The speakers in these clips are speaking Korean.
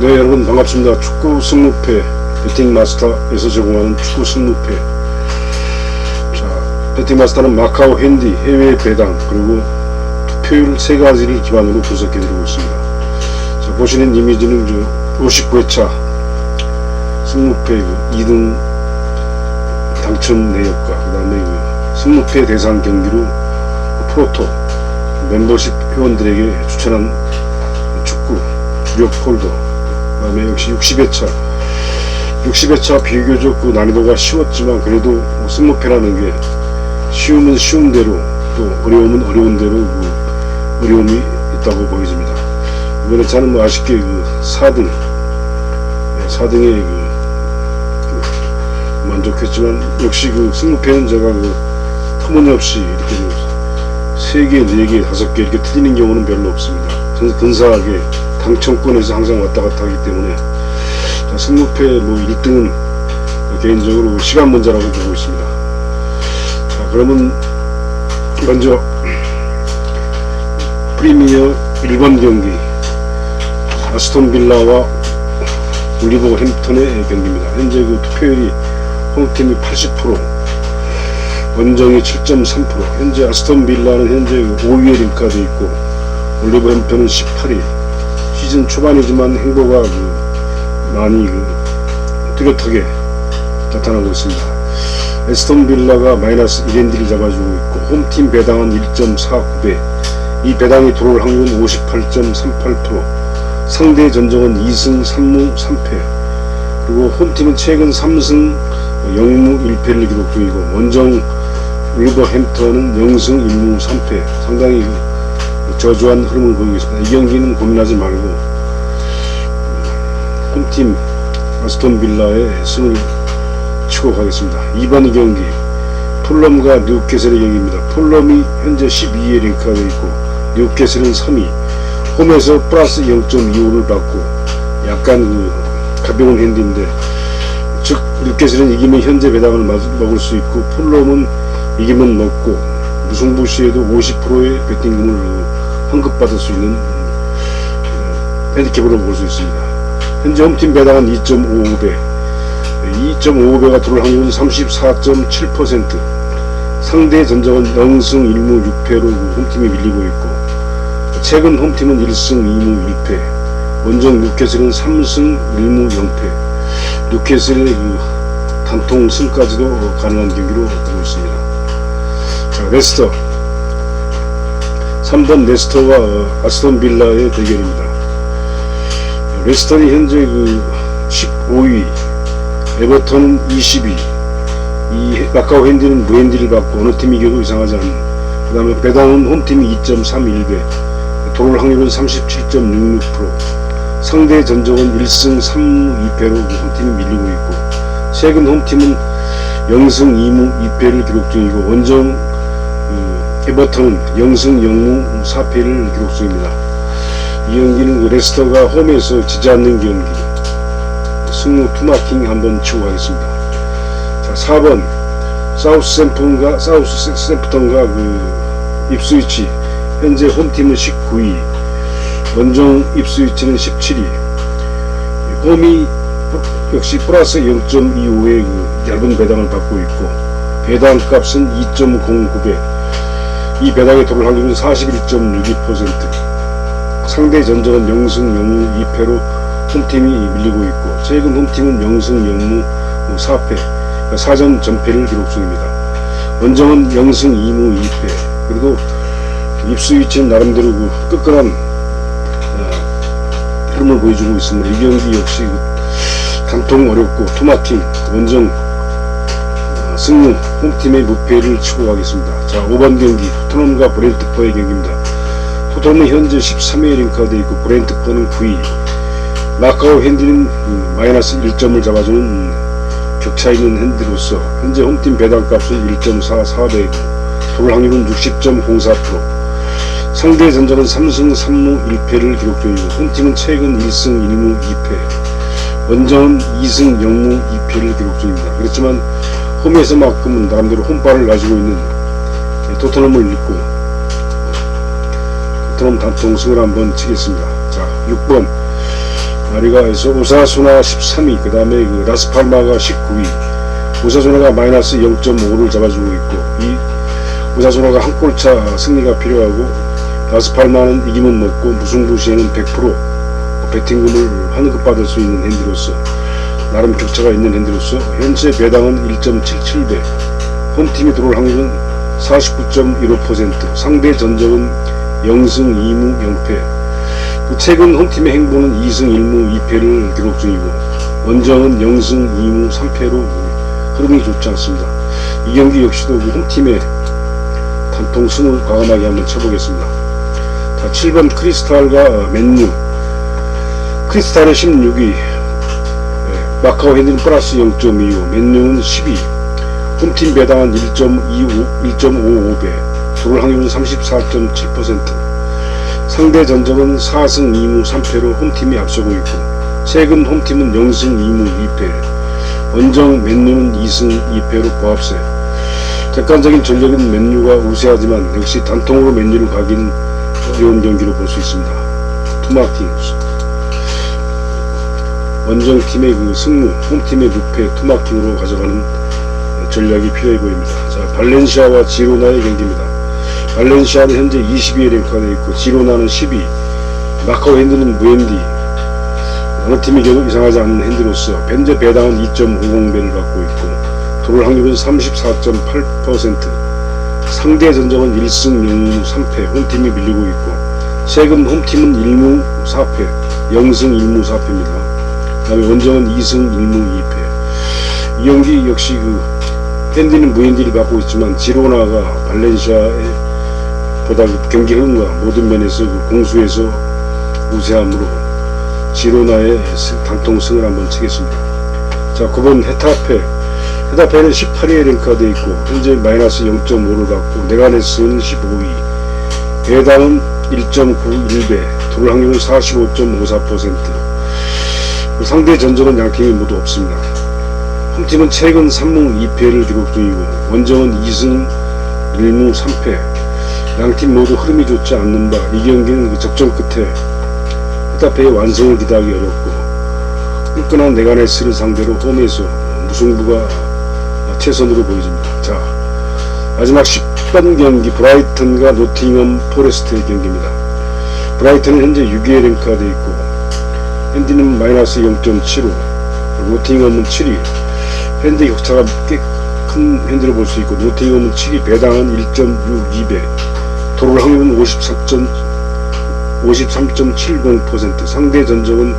네 여러분 반갑습니다. 축구 승무패 배팅 마스터에서 제공하는 축구 승무패. 자 배팅 마스터는 마카오 핸디 해외 배당 그리고 투표율 세 가지를 기반으로 분석해 드리고 있습니다. 자 보시는 이미지는 저 59회차 승무패 그 2등 당첨 내역과 그 다음에 그 승무패 대상 경기로 프로토 멤버십 회원들에게 추천한 축구 주력 폴더 그 다음에 역시 60회차 60회차 비교적 그 난이도가 쉬웠지만 그래도 뭐 승무패라는 게 쉬우면 쉬운 대로 또 어려우면 어려운 대로 그 어려움이 있다고 보여집니다. 이번에 저는 뭐 아쉽게 그 4등 4등에 그, 그 만족했지만 역시 그 승무패는 제가 그 터무니없이 이렇게 그 3개, 4개, 5개 이렇게 틀리는 경우는 별로 없습니다. 근- 근사하게 당첨권에서 항상 왔다 갔다 하기 때문에 자, 승무패 뭐 1등은 개인적으로 시간 문제라고 보고 있습니다. 자, 그러면 먼저 프리미어 1번 경기 아스톤 빌라와 올리버 햄턴의 경기입니다. 현재 그 투표율이 홈팀이 80% 원정이 7.3% 현재 아스톤 빌라는 현재 5위에 링크돼 있고 올리버 햄턴은 18위 시즌 초반이지만 행보가 그 많이 그 뚜렷하게 나타나고 있습니다. 에스톤 빌라가 마이너스 1엔디를 잡아주고 있고 홈팀 배당은 1.49배. 이 배당이 들어올 확률은 58.38% 상대 전적은 2승 3무 3패. 그리고 홈팀은 최근 3승 0무 1패를 기록 중이고 원정 울버 햄턴은 0승 1무 3패. 상당히 그 저조한 흐름을 보이고 있습니다. 이 경기는 고민하지 말고 홈팀 아스톤 빌라의 승을 치고 가겠습니다. 2번 경기 폴럼과 뉴캐슬의 경기입니다. 폴럼이 현재 12위에 링크가 되어 있고 뉴캐슬은 3위 홈에서 플러스 0.25를 받고 약간 그 가벼운 핸디인데 즉 뉴캐슬은 이기면 현재 배당을 맞- 먹을 수 있고 폴럼은 이기면 먹고 무승부 시에도 50%의 베팅금을 그 환급받을 수 있는 어, 핸디캡으로 볼 수 있습니다. 현재 홈팀 배당은 2.55배. 2.55배가 들어올 확률은 34.7% 상대 전적은 0승 1무 6패로 그 홈팀이 밀리고 있고 최근 홈팀은 1승 2무 1패. 원정 뉴캐슬은 3승 1무 0패. 뉴캐슬의 그 단통 승까지도 가능한 경기로 보고 있습니다. 자 레스터 3번 레스터와 어, 아스톤 빌라의 대결입니다. 레스턴이 현재 그 15위 에버턴은 20위 이 마카오 핸디는 무핸디를 받고 어느 팀이 이겨도 이상하지 않은 그 다음에 배당은 홈팀이 2.31배 도울 확률은 37.66% 상대 전적은 1승 3무 2패로 홈팀이 밀리고 있고 최근 홈팀은 0승 2무 2패를 기록 중이고 원정 그 에버턴은 0승 0무 4패를 기록 중입니다. 이 경기는 그 레스터가 홈에서 지지 않는 경기 승무 투마킹 한번 치고 가겠습니다. 자, 4번. 사우스 샘프턴과 사우스 샘프턴과 그 입스위치 현재 홈팀은 19위 원정 입스위치는 17위. 홈이 역시 플러스 0.25의 그 얇은 배당을 받고 있고 배당 값은 2.09배 이 배당에 들어올 확률은 41.62% 상대 전적은 0승 0무 2패로 홈팀이 밀리고 있고 최근 홈팀은 0승 0무 4패 4전 전패를 기록 중입니다. 원정은 0승 2무 2패 그리고 입수 위치는 나름대로 그 끈끈한 어, 흐름을 보여주고 있습니다. 이 경기 역시 그 단통 어렵고 토마킹 원정 어, 승무 홈팀의 무패를 치고 가겠습니다. 자 5번 경기 토트넘과 브렌트퍼의 경기입니다. 토트넘은 현재 13위에 링크가 되어 있고 브렌트퍼는 9위 마카오 핸디는 음, 마이너스 1점을 잡아주는 음, 격차 있는 핸디로서 현재 홈팀 배당값은 1.44배이고 도울 확률은 60.04% 상대 전적은 3승 3무 1패를 기록 중이고 홈팀은 최근 1승 1무 2패 원정은 2승 0무 2패를 기록 중입니다. 그렇지만 홈에서만큼은 나름대로 홈발을 가지고 있는 토트넘을 믿고 토트넘 단통승을 한번 치겠습니다. 자 6번 마리가에서 오사수나 13위, 그 다음에 그 라스팔마가 19위, 오사수나가 마이너스 0.5를 잡아주고 있고, 이 오사수나가 한 골차 승리가 필요하고, 라스팔마는 이기면 먹고, 무승부 시에는 100% 배팅금을 환급받을 수 있는 핸디로서, 나름 격차가 있는 핸디로서, 현재 배당은 1.77배, 홈팀이 들어올 확률은 49.15%, 상대 전적은 0승 2무 0패, 그 최근 홈팀의 행보는 2승 1무 2패를 기록 중이고 원정은 0승 2무 3패로 흐름이 좋지 않습니다. 이 경기 역시도 그 홈팀의 단통 승을 과감하게 한번 쳐보겠습니다. 자, 7번 크리스탈과 맨유 크리스탈은 16위 마카오 핸디는 플러스 0.25 맨유는 12위 홈팀 배당은 1.25, 1.55배 들어올 확률은 34.7% 상대 전적은 4승 2무 3패로 홈팀이 앞서고 있고 최근 홈팀은 0승 2무 2패. 원정 맨유는 2승 2패로 보합세. 객관적인 전력은 맨유가 우세하지만 역시 단통으로 맨유를 가기는 어려운 경기로 볼 수 있습니다. 투마킹 원정팀의 그 승무 홈팀의 무패 투마킹으로 가져가는 전략이 필요해 보입니다. 자 발렌시아와 지로나의 경기입니다. 발렌시아는 현재 22위 랭크가 있고 지로나는 10위 마카오 핸드는 무핸디. 어느 팀이 겨도 이상하지 않은 핸디로서 현재 배당은 2.50배를 받고 있고 도를 확률은 34.8% 상대 전적은 1승 0무 3패 홈팀이 밀리고 있고 최근 홈팀은 1무 4패 0승 1무 4패입니다. 그 다음에 원정은 2승 1무 2패 이 경기 역시 그 핸디는 무핸디를 받고 있지만 지로나가 발렌시아의 보다 그 경기 흐름과 모든 면에서 그 공수에서 우세함으로 지로나의 승- 단통승을 한번 치겠습니다. 자, 9번 헤타페. 헤타페는 18위에 랭크가 되어 있고 현재 마이너스 0.5를 받고 네가네스는 15위. 배당은 1.91배, 도를 확률은 45.54%. 그 상대 전적은 양팀이 모두 없습니다. 홈팀은 최근 3무 2패를 기록 중이고 원정은 2승 1무 3패 양팀 모두 흐름이 좋지 않는 바 이 경기는 그 적정 끝에 헤타페의 완성을 기대하기 어렵고 끈끈한 네가네스를 상대로 홈에서 무승부가 최선으로 보여집니다. 자 마지막 10번 경기 브라이턴과 노팅엄 포레스트의 경기입니다. 브라이턴은 현재 6위에 랭크가 되어 있고 핸디는 마이너스 0.75 노팅엄은 7위 현재 격차가 꽤 큰 핸디로 볼 수 있고 노팅엄은 7위 배당은 1.62배 도를 확률은 53. 53.70% 상대 전적은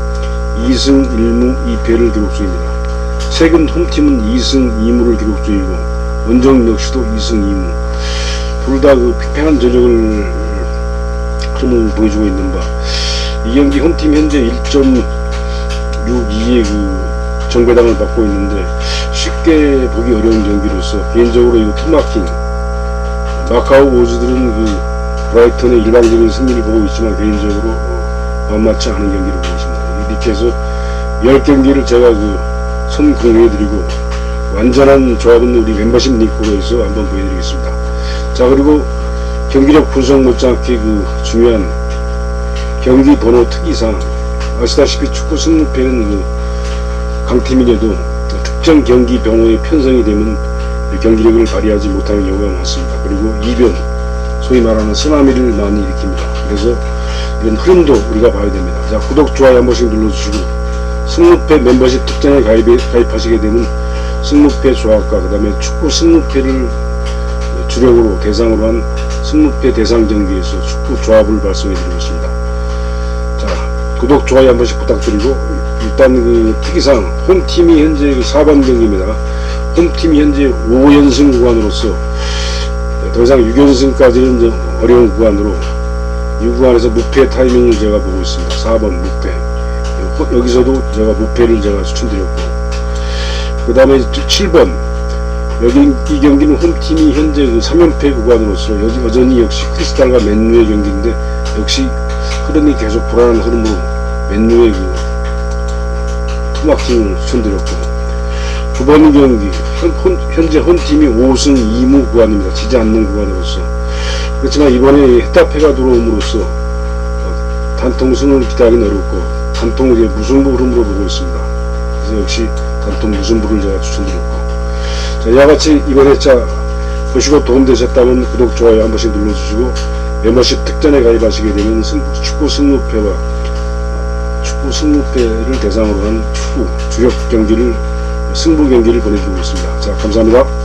2승 1무 2패를 기록 중입니다. 최근 홈팀은 2승 2무를 기록 중이고 원정 역시도 2승 2무 둘 다 그 팽팽한 전력을 흐름을 보여주고 있는 바 이 경기 홈팀 현재 1.62의 그 정배당을 받고 있는데 쉽게 보기 어려운 경기로서 개인적으로 이거 투마킹 마카오 오즈들은 그 브라이턴의 일방적인 승리를 보고 있지만 개인적으로 어, 만만치 않은 경기를 보고 있습니다. 이렇게 해서 10경기를 제가 그 선공유해드리고 완전한 조합은 우리 멤버십 링크로해서 한번 보여드리겠습니다. 자 그리고 경기력 분석 못지않게 그 중요한 경기 번호 특이상 아시다시피 축구 승무패는 그 강팀이라도 특정 경기 병호에 편성이 되면 경기력을 발휘하지 못하는 경우가 많습니다. 그리고 이변 소위 말하는 쓰나미를 많이 일으킵니다. 그래서 이런 흐름도 우리가 봐야 됩니다. 자, 구독, 좋아요 한 번씩 눌러주시고, 승무패 멤버십 특전에 가입해, 가입하시게 되면 승무패 조합과 그 다음에 축구 승무패를 주력으로 대상으로 한 승무패 대상 경기에서 축구 조합을 말씀해 드리고 있습니다. 자, 구독, 좋아요 한 번씩 부탁드리고, 일단 그 특이상, 홈팀이 현재 그 4번 경기입니다. 홈팀이 현재 5연승 구간으로서 더 이상 6연승까지는 좀 어려운 구간으로 이 구간에서 무패 타이밍을 제가 보고 있습니다. 4번 무패. 여- 여기서도 제가 무패를 제가 추천드렸고 그 다음에 7번 여기 이 경기는 홈팀이 현재 그 3연패 구간으로서 여, 여전히 역시 크리스탈과 맨유의 경기인데 역시 흐름이 계속 불안한 흐름으로 맨유의 그 투마킹을 추천드렸고 9번 경기 현, 혼- 현재 홈팀이 5승 2무 구간입니다. 지지 않는 구간으로서 그렇지만 이번에 헤타페가 들어옴으로써 어, 단통승을 기대하기는 어렵고 단통 이제 무승부 흐름으로 보고 있습니다. 그래서 역시 단통 무승부를 제가 추천드렸고 자, 이와 같이 이번에 자 보시고 도움되셨다면 구독, 좋아요 한 번씩 눌러주시고 멤버십 특전에 가입하시게 되면 승- 축구 승무패와 축구 승무패를 대상으로 한 축구 주력 경기를 승부 경기를 보내드리고 있습니다. 자 감사합니다.